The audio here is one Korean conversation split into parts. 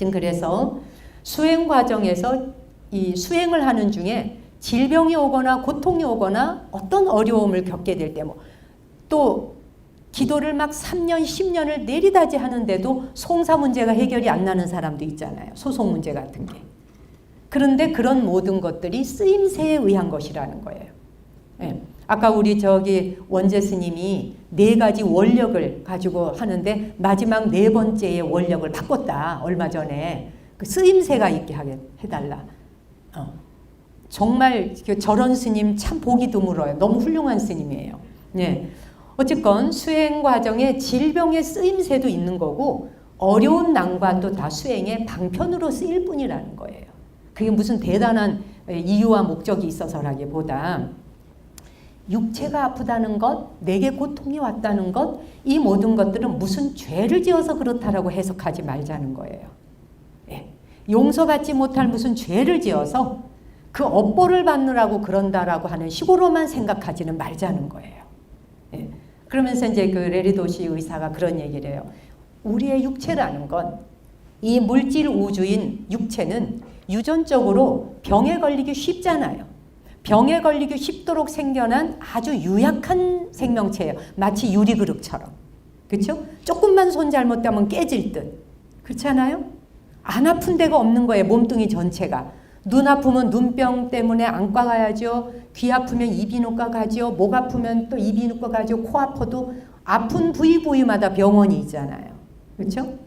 하여튼 그래서 수행 과정에서 이 수행을 하는 중에 질병이 오거나 고통이 오거나 어떤 어려움을 겪게 될 때 뭐또 기도를 막 3년, 10년을 내리다지 하는데도 송사 문제가 해결이 안 나는 사람도 있잖아요. 소송 문제 같은 게. 그런데 그런 모든 것들이 쓰임새에 의한 것이라는 거예요. 예. 아까 우리 저기 원재 스님이 네 가지 원력을 가지고 하는데 마지막 네 번째의 원력을 바꿨다. 얼마 전에 그 쓰임새가 있게 하게 해달라. 어. 정말 그 저런 스님 참 보기 드물어요. 너무 훌륭한 스님이에요. 네. 어쨌건 수행 과정에 질병의 쓰임새도 있는 거고 어려운 난관도 다 수행의 방편으로 쓰일 뿐이라는 거예요. 그게 무슨 대단한 이유와 목적이 있어서라기보다 육체가 아프다는 것, 내게 고통이 왔다는 것, 이 모든 것들은 무슨 죄를 지어서 그렇다라고 해석하지 말자는 거예요. 예. 용서받지 못할 무슨 죄를 지어서 그 업보를 받느라고 그런다라고 하는 식으로만 생각하지는 말자는 거예요. 예. 그러면서 이제 그 레리도시 의사가 그런 얘기를 해요. 우리의 육체라는 건 이 물질 우주인 육체는 유전적으로 병에 걸리기 쉽잖아요. 병에 걸리기 쉽도록 생겨난 아주 유약한 생명체예요. 마치 유리그릇처럼. 그렇죠? 조금만 손 잘못하면 깨질 듯. 그렇잖아요? 안 아픈 데가 없는 거예요. 몸뚱이 전체가. 눈 아프면 눈병 때문에 안과 가야죠. 귀 아프면 이비인후과 가죠. 목 아프면 또 이비인후과 가죠. 코 아파도 아픈 부위 부위마다 병원이 있잖아요. 그렇죠?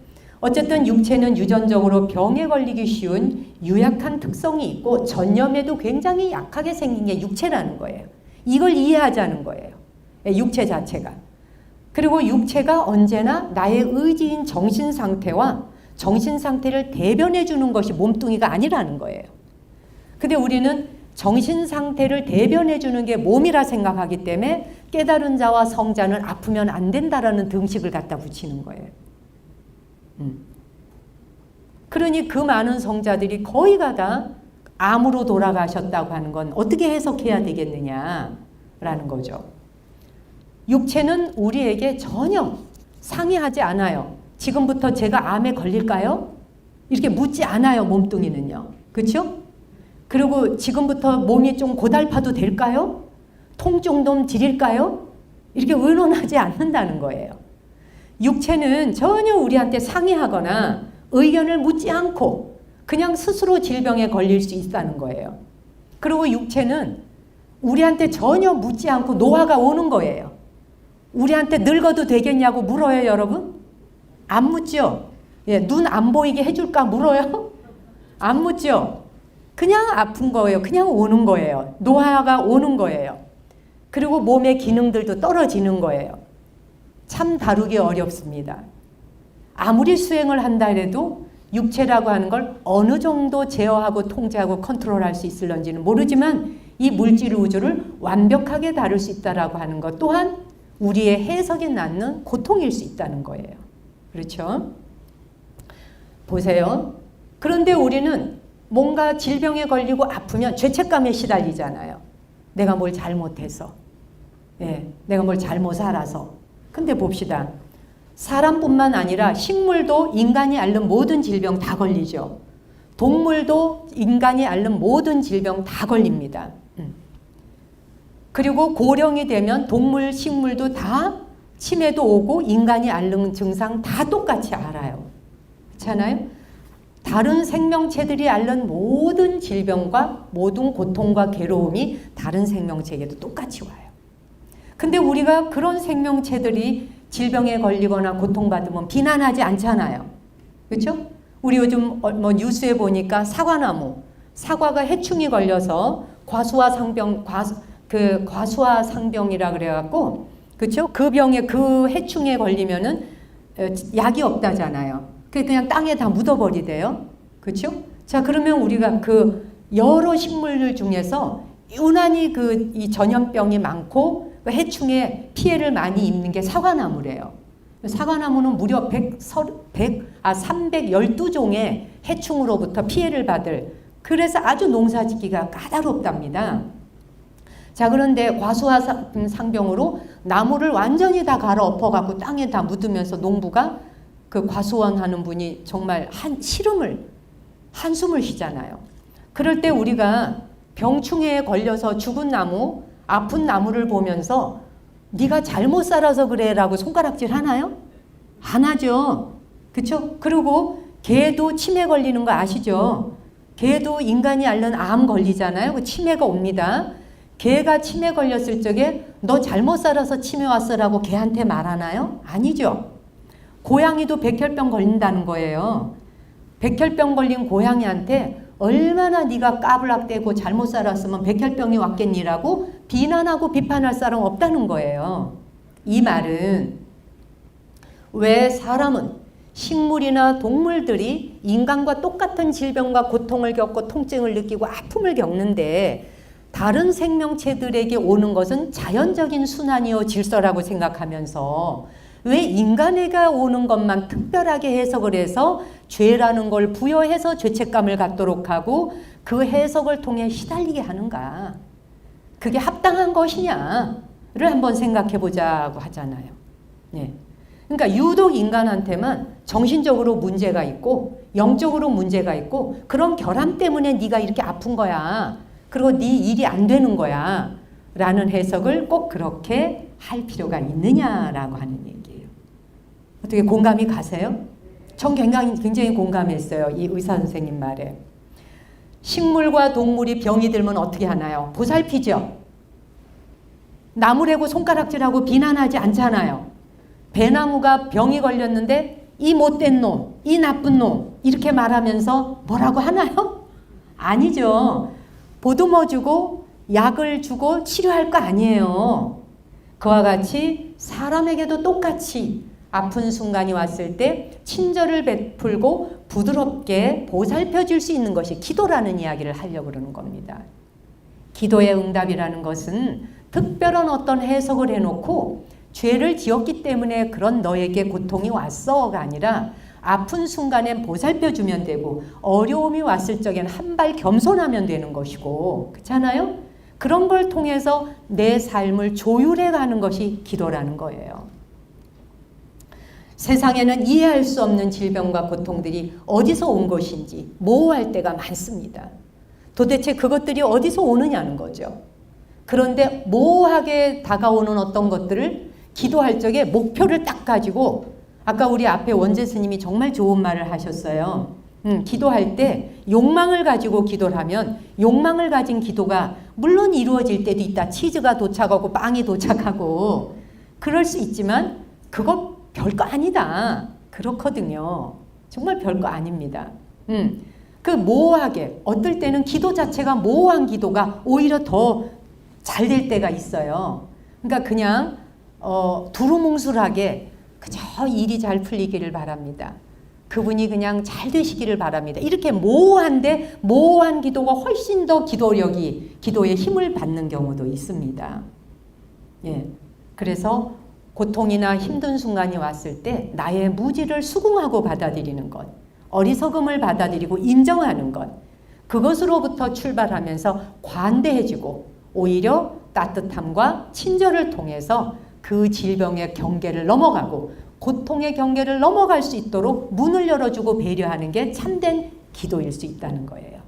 어쨌든 육체는 유전적으로 병에 걸리기 쉬운 유약한 특성이 있고 전염에도 굉장히 약하게 생긴 게 육체라는 거예요. 이걸 이해하자는 거예요. 예, 육체 자체가. 그리고 육체가 언제나 나의 의지인 정신 상태와 정신 상태를 대변해 주는 것이 몸뚱이가 아니라는 거예요. 근데 우리는 정신 상태를 대변해 주는 게 몸이라 생각하기 때문에 깨달은 자와 성자는 아프면 안 된다라는 등식을 갖다 붙이는 거예요. 음. 그러니 그 많은 성자들이 거의가 다 암으로 돌아가셨다고 하는 건 어떻게 해석해야 되겠느냐라는 거죠. 육체는 우리에게 전혀 상의하지 않아요. 지금부터 제가 암에 걸릴까요? 이렇게 묻지 않아요, 몸뚱이는요. 그렇죠? 그리고 지금부터 몸이 좀 고달파도 될까요? 통증 좀 드릴까요? 이렇게 의논하지 않는다는 거예요. 육체는 전혀 우리한테 상의하거나 의견을 묻지 않고 그냥 스스로 질병에 걸릴 수 있다는 거예요. 그리고 육체는 우리한테 전혀 묻지 않고 노화가 오는 거예요. 우리한테 늙어도 되겠냐고 물어요, 여러분? 안 묻죠? 예, 눈 안 보이게 해줄까 물어요? 안 묻죠? 그냥 아픈 거예요. 그냥 오는 거예요. 노화가 오는 거예요. 그리고 몸의 기능들도 떨어지는 거예요. 참 다루기 어렵습니다. 아무리 수행을 한다 해도 육체라고 하는 걸 어느 정도 제어하고 통제하고 컨트롤할 수 있을런지는 모르지만 이 물질 우주를 완벽하게 다룰 수 있다라고 하는 것 또한 우리의 해석이 낳는 고통일 수 있다는 거예요. 그렇죠? 보세요. 그런데 우리는 뭔가 질병에 걸리고 아프면 죄책감에 시달리잖아요. 내가 뭘 잘못해서. 예, 내가 뭘 잘못 살아서. 근데 봅시다. 사람뿐만 아니라 식물도 인간이 앓는 모든 질병 다 걸리죠. 동물도 인간이 앓는 모든 질병 다 걸립니다. 음. 그리고 고령이 되면 동물, 식물도 다 치매도 오고 인간이 앓는 증상 다 똑같이 알아요. 그렇잖아요? 다른 생명체들이 앓는 모든 질병과 모든 고통과 괴로움이 다른 생명체에게도 똑같이 와요. 근데 우리가 그런 생명체들이 질병에 걸리거나 고통받으면 비난하지 않잖아요. 그렇죠? 우리 요즘 뭐 뉴스에 보니까 사과나무, 사과가 해충이 걸려서 과수화 상병, 과수, 그 과수화 상병이라 그래 갖고, 그렇죠? 그 병에 그 해충에 걸리면은 약이 없다잖아요. 그 그냥 땅에 다 묻어 버리대요. 그렇죠? 자 그러면 우리가 그 여러 식물들 중에서 유난히 그 이 전염병이 많고 그 해충에 피해를 많이 입는 게 사과나무래요. 사과나무는 무려 100, 100, 아, 312종의 해충으로부터 피해를 받을 그래서 아주 농사 짓기가 까다롭답니다. 자 그런데 과수화 상병으로 나무를 완전히 다 갈아 엎어 갖고 땅에 다 묻으면서 농부가 그 과수원 하는 분이 정말 한 시름을 한숨을 쉬잖아요. 그럴 때 우리가 병충해에 걸려서 죽은 나무, 아픈 나무를 보면서 네가 잘못 살아서 그래라고 손가락질 하나요? 안 하죠. 그렇죠? 그리고 개도 치매 걸리는 거 아시죠? 개도 인간이 앓는 암 걸리잖아요. 그 치매가 옵니다. 개가 치매 걸렸을 적에 너 잘못 살아서 치매 왔어라고 개한테 말하나요? 아니죠. 고양이도 백혈병 걸린다는 거예요. 백혈병 걸린 고양이한테 얼마나 네가 까불락대고 잘못 살았으면 백혈병이 왔겠니라고 비난하고 비판할 사람 없다는 거예요. 이 말은 왜 사람은 식물이나 동물들이 인간과 똑같은 질병과 고통을 겪고 통증을 느끼고 아픔을 겪는데 다른 생명체들에게 오는 것은 자연적인 순환이요 질서라고 생각하면서 왜 인간에게 오는 것만 특별하게 해석을 해서 죄라는 걸 부여해서 죄책감을 갖도록 하고 그 해석을 통해 시달리게 하는가? 그게 합당한 것이냐를 한번 생각해 보자고 하잖아요. 예. 그러니까 유독 인간한테만 정신적으로 문제가 있고 영적으로 문제가 있고 그런 결함 때문에 네가 이렇게 아픈 거야. 그리고 네 일이 안 되는 거야. 라는 해석을 꼭 그렇게 할 필요가 있느냐라고 하는 얘기예요. 어떻게 공감이 가세요? 전 굉장히, 굉장히 공감했어요. 이 의사 선생님 말에. 식물과 동물이 병이 들면 어떻게 하나요? 보살피죠. 나무래고 손가락질하고 비난하지 않잖아요. 배나무가 병이 걸렸는데 이 못된 놈, 이 나쁜 놈 이렇게 말하면서 뭐라고 하나요? 아니죠. 보듬어 주고 약을 주고 치료할 거 아니에요. 그와 같이 사람에게도 똑같이 아픈 순간이 왔을 때 친절을 베풀고 부드럽게 보살펴 줄 수 있는 것이 기도라는 이야기를 하려고 그러는 겁니다. 기도의 응답이라는 것은 특별한 어떤 해석을 해놓고 죄를 지었기 때문에 그런 너에게 고통이 왔어가 아니라 아픈 순간엔 보살펴 주면 되고 어려움이 왔을 적엔 한 발 겸손하면 되는 것이고 그렇잖아요? 그런 걸 통해서 내 삶을 조율해 가는 것이 기도라는 거예요. 세상에는 이해할 수 없는 질병과 고통들이 어디서 온 것인지 모호할 때가 많습니다. 도대체 그것들이 어디서 오느냐는 거죠. 그런데 모호하게 다가오는 어떤 것들을 기도할 적에 목표를 딱 가지고 아까 우리 앞에 원재 스님이 정말 좋은 말을 하셨어요. 음, 기도할 때 욕망을 가지고 기도를 하면 욕망을 가진 기도가 물론 이루어질 때도 있다. 치즈가 도착하고 빵이 도착하고 그럴 수 있지만 그거 별거 아니다. 그렇거든요. 정말 별거 아닙니다. 음, 그 모호하게 어떨 때는 기도 자체가 모호한 기도가 오히려 더 잘 될 때가 있어요. 그러니까 그냥 어, 두루뭉술하게 그저 일이 잘 풀리기를 바랍니다. 그분이 그냥 잘 되시기를 바랍니다. 이렇게 모호한데 모호한 기도가 훨씬 더 기도력이 기도의 힘을 받는 경우도 있습니다. 예. 그래서 고통이나 힘든 순간이 왔을 때 나의 무지를 수긍하고 받아들이는 것, 어리석음을 받아들이고 인정하는 것, 그것으로부터 출발하면서 관대해지고 오히려 따뜻함과 친절을 통해서 그 질병의 경계를 넘어가고 고통의 경계를 넘어갈 수 있도록 문을 열어주고 배려하는 게 참된 기도일 수 있다는 거예요.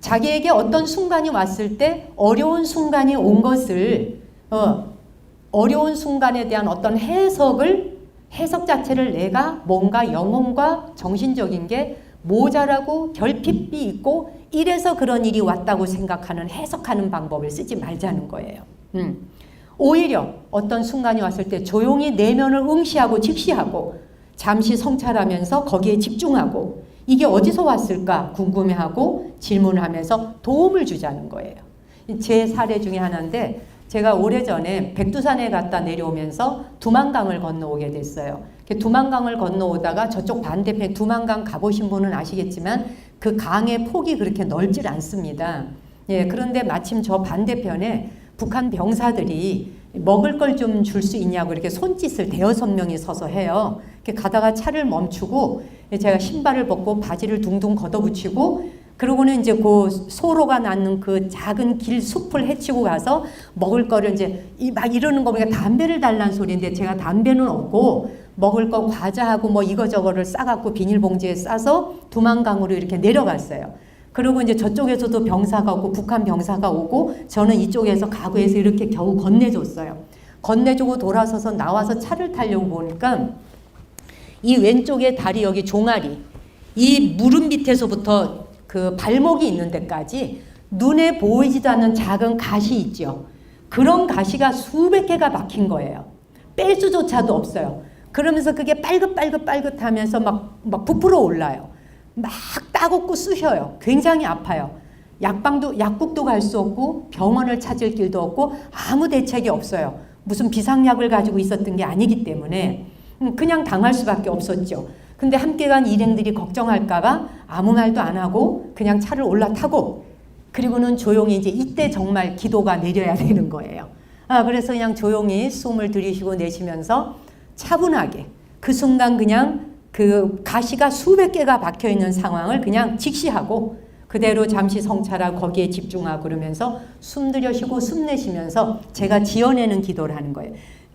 자기에게 어떤 순간이 왔을 때 어려운 순간이 온 것을 어, 어려운 순간에 대한 어떤 해석을 해석 자체를 내가 뭔가 영혼과 정신적인 게 모자라고 결핍이 있고 이래서 그런 일이 왔다고 생각하는 해석하는 방법을 쓰지 말자는 거예요. 음. 오히려 어떤 순간이 왔을 때 조용히 내면을 응시하고 직시하고 잠시 성찰하면서 거기에 집중하고 이게 어디서 왔을까 궁금해하고 질문하면서 도움을 주자는 거예요. 제 사례 중에 하나인데 제가 오래전에 백두산에 갔다 내려오면서 두만강을 건너오게 됐어요. 두만강을 건너오다가 저쪽 반대편 두만강 가보신 분은 아시겠지만 그 강의 폭이 그렇게 넓질 않습니다. 예, 그런데 마침 저 반대편에 북한 병사들이 먹을 걸 좀 줄 수 있냐고 이렇게 손짓을 대여섯 명이 서서 해요. 이렇게 가다가 차를 멈추고 제가 신발을 벗고 바지를 둥둥 걷어붙이고 그러고는 이제 그 소로가 낳는 그 작은 길 숲을 헤치고 가서 먹을 거를 이제 이막 이러는 거 보니까 담배를 달란 소리인데 제가 담배는 없고 먹을 거 과자하고 뭐 이거저거를 싸갖고 비닐봉지에 싸서 두만강으로 이렇게 내려갔어요. 그리고 이제 저쪽에서도 병사가 오고 북한 병사가 오고 저는 이쪽에서 가구에서 이렇게 겨우 건네줬어요. 건네주고 돌아서서 나와서 차를 타려고 보니까 이 왼쪽에 다리 여기 종아리 이 무릎 밑에서부터 그 발목이 있는 데까지 눈에 보이지도 않는 작은 가시 있죠. 그런 가시가 수백 개가 박힌 거예요. 뺄 수조차도 없어요. 그러면서 그게 빨긋빨긋빨긋 하면서 막, 막 부풀어 올라요. 막 따갑고 쑤셔요. 굉장히 아파요. 약방도 약국도 갈 수 없고 병원을 찾을 길도 없고 아무 대책이 없어요. 무슨 비상약을 가지고 있었던 게 아니기 때문에 음, 그냥 당할 수밖에 없었죠. 근데 함께 간 일행들이 걱정할까봐 아무 말도 안 하고 그냥 차를 올라타고 그리고는 조용히 이제 이때 정말 기도가 내려야 되는 거예요. 아, 그래서 그냥 조용히 숨을 들이쉬고 내쉬면서 차분하게 그 순간 그냥 그 가시가 수백 개가 박혀 있는 상황을 그냥 직시하고 그대로 잠시 성찰하고 거기에 집중하고 그러면서 숨 들여쉬고 숨 내쉬면서 제가 지어내는 기도를 하는 거예요.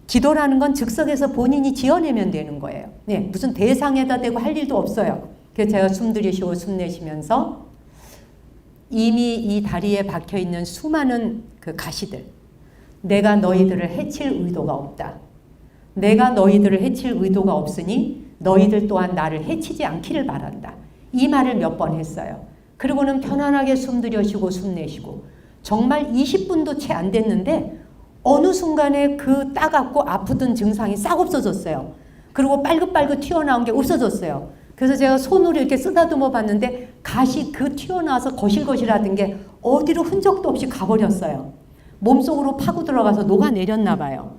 기도라는 건 즉석에서 본인이 지어내면 되는 거예요. 네, 무슨 대상에다 대고 할 일도 없어요. 그래서 제가 숨 들이쉬고 숨 내쉬면서 이미 이 다리에 박혀 있는 수많은 그 가시들, 내가 너희들을 해칠 의도가 없다. 내가 너희들을 해칠 의도가 없으니 너희들 또한 나를 해치지 않기를 바란다. 이 말을 몇 번 했어요. 그리고는 편안하게 숨 들여쉬고 숨 내쉬고 정말 20분도 채 안 됐는데 어느 순간에 그 따갑고 아프던 증상이 싹 없어졌어요. 그리고 빨긋빨긋 튀어나온 게 없어졌어요. 그래서 제가 손으로 이렇게 쓰다듬어 봤는데 가시 그 튀어나와서 거실거실하던 게 어디로 흔적도 없이 가버렸어요. 몸속으로 파고 들어가서 녹아내렸나 봐요.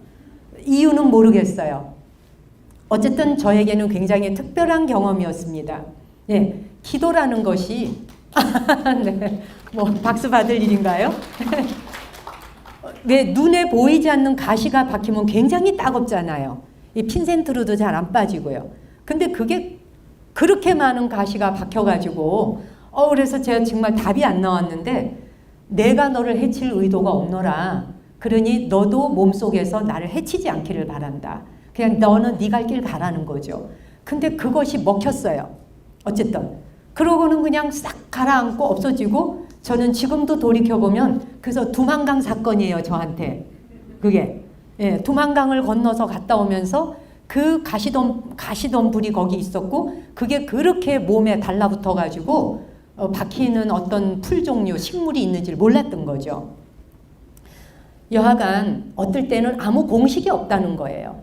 이유는 모르겠어요. 어쨌든 저에게는 굉장히 특별한 경험이었습니다. 예, 기도라는 것이 네, 뭐 박수 받을 일인가요? 왜 눈에 보이지 않는 가시가 박히면 굉장히 따갑잖아요. 이 핀센트로도 잘 안 빠지고요. 근데 그게 그렇게 많은 가시가 박혀가지고 어 그래서 제가 정말 답이 안 나왔는데 내가 너를 해칠 의도가 없노라. 그러니 너도 몸속에서 나를 해치지 않기를 바란다. 그냥 너는 네갈길 가라는 거죠. 근데 그것이 먹혔어요. 어쨌든 그러고는 그냥 싹 가라앉고 없어지고 저는 지금도 돌이켜 보면 그래서 두만강 사건이에요 저한테 그게 예, 두만강을 건너서 갔다 오면서 그 가시덤 가시덤불이 거기 있었고 그게 그렇게 몸에 달라붙어 가지고 어, 박히는 어떤 풀 종류 식물이 있는지를 몰랐던 거죠. 여하간 어떨 때는 아무 공식이 없다는 거예요.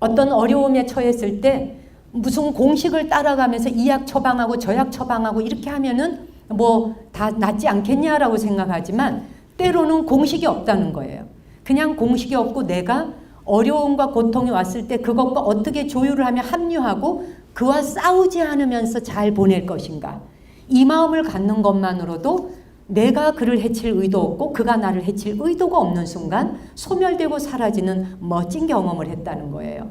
어떤 어려움에 처했을 때 무슨 공식을 따라가면서 이 약 처방하고 저 약 처방하고 이렇게 하면은 뭐 다 낫지 않겠냐라고 생각하지만 때로는 공식이 없다는 거예요. 그냥 공식이 없고 내가 어려움과 고통이 왔을 때 그것과 어떻게 조율을 하며 합류하고 그와 싸우지 않으면서 잘 보낼 것인가. 이 마음을 갖는 것만으로도 내가 그를 해칠 의도 없고 그가 나를 해칠 의도가 없는 순간 소멸되고 사라지는 멋진 경험을 했다는 거예요.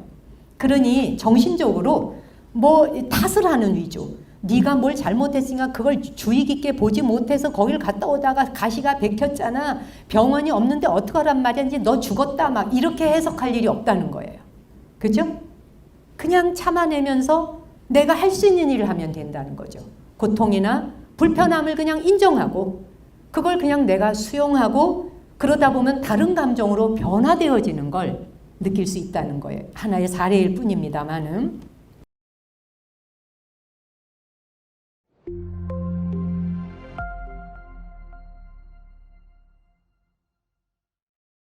그러니 정신적으로 뭐 탓을 하는 위주. 네가 뭘 잘못했으니까 그걸 주의 깊게 보지 못해서 거길 갔다 오다가 가시가 bek혔잖아. 병원이 없는데 어떡하란 말이야. 이제 너 죽었다. 막 이렇게 해석할 일이 없다는 거예요. 그죠? 그냥 참아내면서 내가 할 수 있는 일을 하면 된다는 거죠. 고통이나 불편함을 그냥 인정하고 그걸 그냥 내가 수용하고 그러다 보면 다른 감정으로 변화되어지는 걸 느낄 수 있다는 거예요. 하나의 사례일 뿐입니다만은.